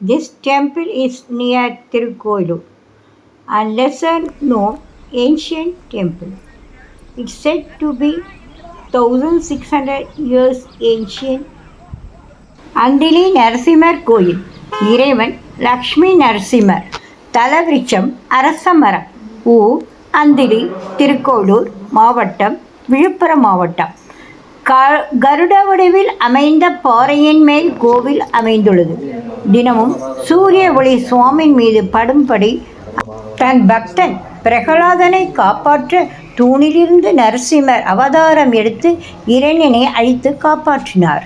This temple is near Tirukoilur and lesser known ancient temple. It's said to be 1600 years ancient. Anthili Narasimhar கோயில் இறைவன் லக்ஷ்மி நரசிம்மர் தலவிருட்சம் அரச மரம் ஊர் அந்திலி திருக்கோளூர் மாவட்டம் விழுப்புரம் மாவட்டம் க கருட வடிவில் அமைந்த பாறையின் மேல் கோவில் அமைந்துள்ளது. தினமும் சூரிய ஒளி சுவாமின் மீது படும்படி தன் பக்தன் பிரகலாதனை காப்பாற்ற தூணிலிருந்து நரசிம்மர் அவதாரம் எடுத்து இறைஞனை அழித்து காப்பாற்றினார்.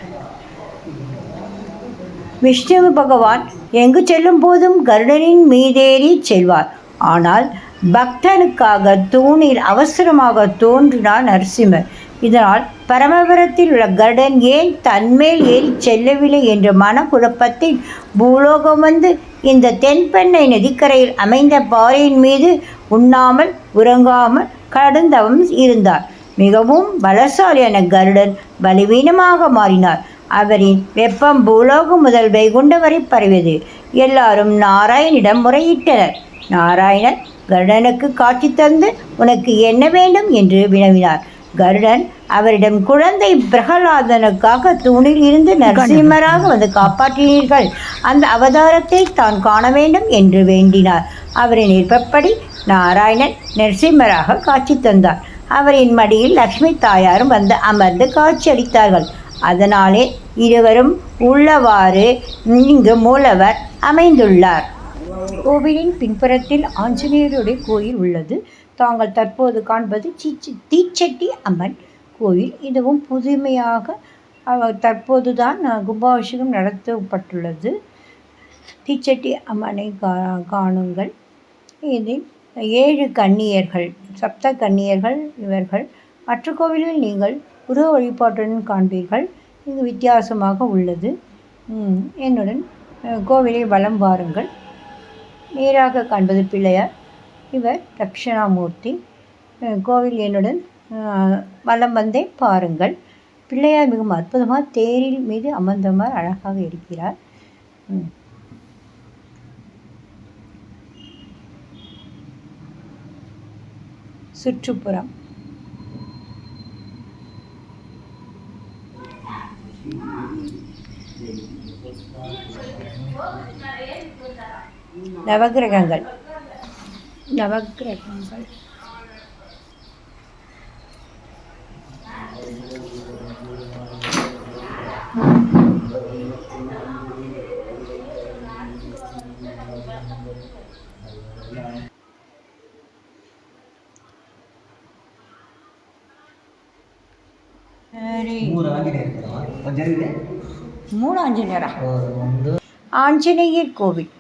விஷ்ணு பகவான் எங்கு செல்லும் போதும் கருடனின் மீதேறி செல்வார். ஆனால் பக்தனுக்காக தூணில் அவசரமாக தோன்றினார் நரசிம்மர். இதனால் பரமபுரத்தில் உள்ள கருடன் ஏன் தன்மேல் ஏறி செல்லவில்லை என்ற மனக்குழப்பத்தில் பூலோகம் வந்து இந்த தென்பெண்ணை நதிக்கரையில் அமைந்த பாறையின் மீது உண்ணாமல் உறங்காமல் கடந்தவம் இருந்தார். மிகவும் பலசாலியான கருடன் பலவீனமாக மாறினார். அவரின் வெப்பம் பூலோகம் முதல் வைகுண்ட வரை பரவியது. எல்லாரும் நாராயணிடம் முறையிட்டனர். நாராயணர் கருடனுக்கு காட்சி தந்து உனக்கு என்ன வேண்டும்? என்று வினவினார். கருடன் அவரிடம் குழந்தை பிரகலாதனுக்காக தூணில் இருந்து நரசிம்மராக வந்து காப்பாற்றினீர்கள். அந்த அவதாரத்தை தான் காண வேண்டும் என்று வேண்டினார். அவரின் விருப்பப்படி நாராயணன் நரசிம்மராக காட்சி தந்தார். அவரின் மடியில் லக்ஷ்மி தாயாரும் வந்து அமர்ந்து காட்சியளித்தார்கள் அதனாலே இருவரும் உள்ளவாறு இங்கு மூலவர் அமைந்துள்ளார். கோவிலின் பின்புறத்தில் ஆஞ்சநேயருடைய கோயில் உள்ளது. தாங்கள் தற்போது காண்பது சீச்சி தீச்சட்டி அம்மன் கோயில். இதுவும் புதுமையாக தற்போது தற்போதுதான் கும்பாபிஷேகம் நடத்தப்பட்டுள்ளது. தீச்சட்டி அம்மனை கா காணுங்கள். இதில் ஏழு கன்னியர்கள் சப்த கன்னியர்கள் இவர்கள். மற்ற கோவிலில் நீங்கள் உருவ வழிபாட்டுடன் காண்பீர்கள். இது வித்தியாசமாக உள்ளது. என்னுடன் கோவிலை வலம் வாருங்கள். நேராக காண்பது பிள்ளையார். இவர் தட்சிணாமூர்த்தி. கோவில் என்னுடன் வலம் வந்தே பாருங்கள். பிள்ளையார் மிகவும் அற்புதமாக தேரில் மீது அமர்ந்தமார் அழகாக இருக்கிறார். சுற்றுப்புறம். Thank you. நவகிரகங்கள் நவகிரகங்கள் மூணு ஆஞ்சநேயரா ஆஞ்சநேயர் கோவில்.